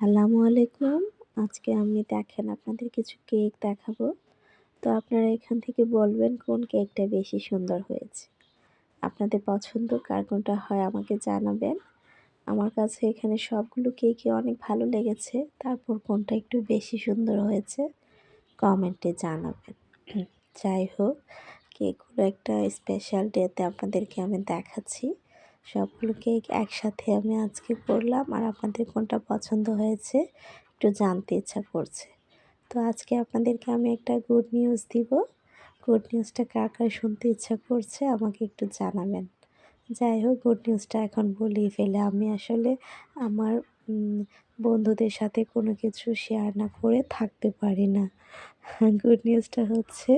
আসসালামু আলাইকুম। আজকে আমি দেখেন আপনাদের কিছু কেক দেখাবো। তো আপনারা এখান থেকে বলবেন কোন কেকটা বেশি সুন্দর হয়েছে। আপনাদের পছন্দ, কার কোনটা হয় আমাকে জানাবেন। আমার কাছে এখানে সবগুলো কেকই অনেক ভালো লেগেছে। তারপর কোনটা একটু বেশি সুন্দর হয়েছে, কমেন্টে জানাবেন। যাই হোক, কেকগুলো একটা স্পেশাল ডেতে আপনাদেরকে আমি দেখাচ্ছি। সবগুলো কেক একসাথে আমি আজকে করলাম আর আপনাদের কোনটা পছন্দ হয়েছে একটু জানতে ইচ্ছা করছে। তো আজকে আপনাদেরকে আমি একটা গুড নিউজ দিব। গুড নিউজটা কার কার শুনতে ইচ্ছা করছে আমাকে একটু জানাবেন। যাই হোক গুড নিউজটা এখন বলি ফেলে। আমি আসলে আমার বন্ধুদের সাথে কোনো কিছু শেয়ার না করে থাকতে পারি না। গুড নিউজটা হচ্ছে,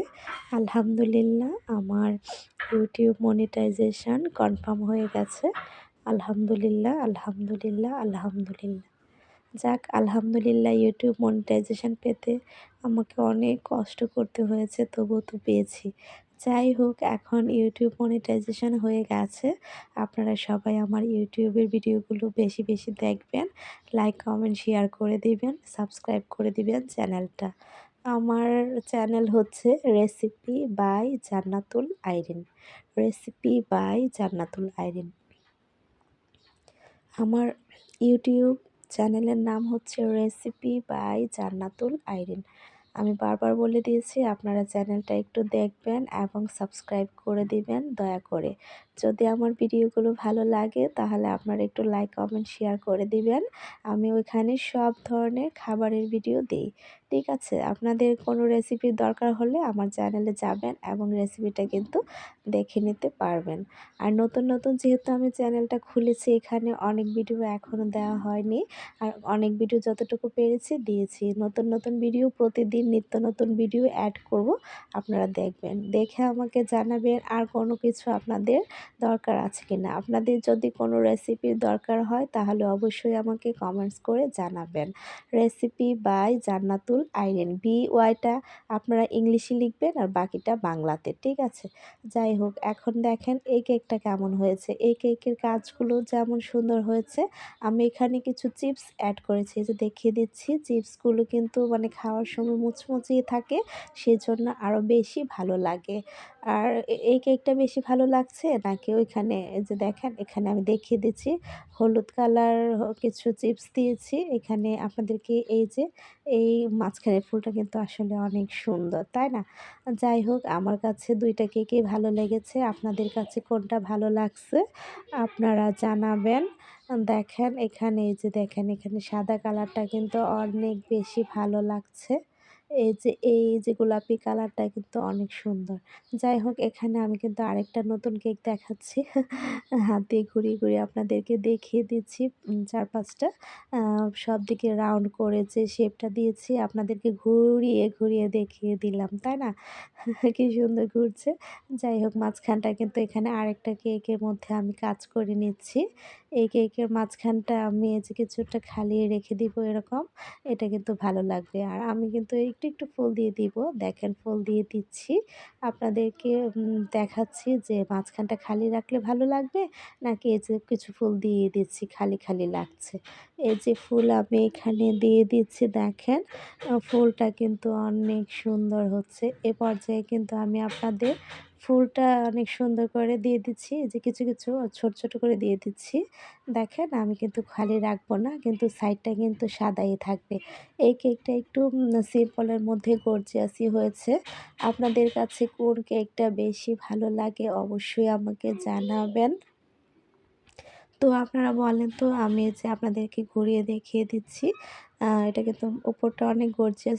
আলহামদুলিল্লাহ আমার ইউটিউব মনিটাইজেশান কনফার্ম হয়ে গেছে। আলহামদুলিল্লাহ আলহামদুলিল্লাহ আলহামদুলিল্লাহ। যাক, আলহামদুলিল্লাহ ইউটিউব মনিটাইজেশান পেতে আমাকে অনেক কষ্ট করতে হয়েছে, তবুও তো পেয়েছি। যাই হোক, এখন ইউটিউব মনিটাইজেশান হয়ে গেছে। আপনারা সবাই আমার ইউটিউবের ভিডিওগুলো বেশি বেশি দেখবেন লাইক কমেন্ট শেয়ার করে দিবেন সাবস্ক্রাইব করে দিবেন চ্যানেলটা। আমার চ্যানেল হচ্ছে recipe by Jannatul Irin recipe by Jannatul Irin আমার ইউটিউব চ্যানেলের নাম হচ্ছে রেসিপি বাই জান্নাতুল আইরিন আমি বারবার বলে দিয়েছি আপনারা চ্যানেলটা একটু দেখবেন এবং সাবস্ক্রাইব করে দিবেন দয়া করে। যদি আমার ভিডিওগুলো ভালো লাগে, তাহলে আপনারা একটু লাইক কমেন্ট শেয়ার করে দিবেন। আমি ওইখানে সব ধরনের খাবারের ভিডিও দিই। ঠিক আছে? আপনাদের কোনো রেসিপির দরকার হলে আমার চ্যানেলে যাবেন এবং রেসিপিটা কিন্তু দেখে নিতে পারবেন। আর নতুন নতুন যেহেতু আমি চ্যানেলটা খুলেছি, এখানে অনেক ভিডিও এখনও দেওয়া হয়নি। আর অনেক ভিডিও যতটুকু পেরেছি দিয়েছি। নতুন নতুন ভিডিও প্রতিদিন নিত্য নতুন ভিডিও অ্যাড করব, আপনারা দেখবেন। দেখে আমাকে জানাবেন আর কোনো কিছু আপনাদের দরকার আছে কি না আপনাদের যদি কোনো রেসিপির দরকার হয়, তাহলে অবশ্যই আমাকে কমেন্টস করে জানাবেন। Recipe by Jannatul Irin. B ওয়াইটা আপনারা ইংলিশে লিখবেন আর বাকিটা বাংলাতে, ঠিক আছে? যাই হোক, এখন দেখেন এই কেকটা কেমন হয়েছে। এই কেকের কাজগুলো যেমন সুন্দর হয়েছে, আমি এখানে কিছু চিপস অ্যাড করেছি। যে দেখিয়ে দিচ্ছি চিপসগুলো কিন্তু মানে খাওয়ার সময় মুচমুচিয়ে থাকে, সেজন্য আরও বেশি ভালো লাগে। আর এই কেকটা বেশি ভালো লাগছে নাকি ওইখানে যে দেখেন, এখানে আমি দেখিয়ে দিচ্ছি। হলুদ কালার কিছু চিপস দিয়েছি। এখানে আপনাদেরকে এই যে, এই মাঝখানের ফুলটা কিন্তু আসলে অনেক সুন্দর, তাই না? যাই হোক, আমার কাছে দুইটা কেকই ভালো লেগেছে। আপনাদের কাছে কোনটা ভালো লাগছে আপনারা জানাবেন। দেখেন, এখানে এই যে দেখেন, এখানে সাদা কালারটা কিন্তু অনেক বেশি ভালো লাগছে। এই যে এই যে গোলাপি কালারটা কিন্তু অনেক সুন্দর। যাই হোক, এখানে আমি কিন্তু আরেকটা নতুন কেক দেখাচ্ছি। হাত দিয়ে ঘুরিয়ে ঘুরিয়ে আপনাদেরকে দেখিয়ে দিচ্ছি। চার পাঁচটা সব দিকে রাউন্ড করে যে শেপটা দিয়েছি, আপনাদেরকে ঘুরিয়ে ঘুরিয়ে দেখিয়ে দিলাম, তাই না? কি সুন্দর ঘুরছে। যাই হোক, মাঝখানটা কিন্তু এখানে আরেকটা কেকের মধ্যে আমি কাজ করে নিচ্ছি। এই কেকের মাঝখানটা আমি এই যে কিছুটা খালি রেখে দিব এরকম, এটা কিন্তু ভালো লাগবে। আর আমি কিন্তু একটু একটু ফুল দিয়ে দিব। দেখেন ফুল দিয়ে দিচ্ছি। আপনাদেরকে দেখাচ্ছি যে মাঝখানটা খালি রাখলে ভালো লাগবে, নাকি এই যে কিছু ফুল দিয়ে দিচ্ছি, খালি খালি লাগছে। এই যে ফুল আমি এখানে দিয়ে দিচ্ছি, দেখেন ফুলটা কিন্তু অনেক সুন্দর হচ্ছে। এ পর্যায়ে কিন্তু আমি আপনাদের ফুলটা অনেক সুন্দর করে দিয়ে দিচ্ছি। যে কিছু কিছু ছোট ছোট করে দিয়ে দিচ্ছি। দেখেন আমি কিন্তু খালি রাখব না, কিন্তু সাইডটা কিন্তু সাদাই থাকবে। এই কেকটা একটু সিম্পলের মধ্যে গর্জিয়াসি হয়েছে। আপনাদের কাছে কোন কেকটা বেশি ভালো লাগে অবশ্যই আমাকে জানাবেন। তো আপনারা বলেন তো, আমি যে আপনাদেরকে ঘুরিয়ে দেখিয়ে দিচ্ছি। এটা কিন্তু উপরটা অনেক গর্জিয়াস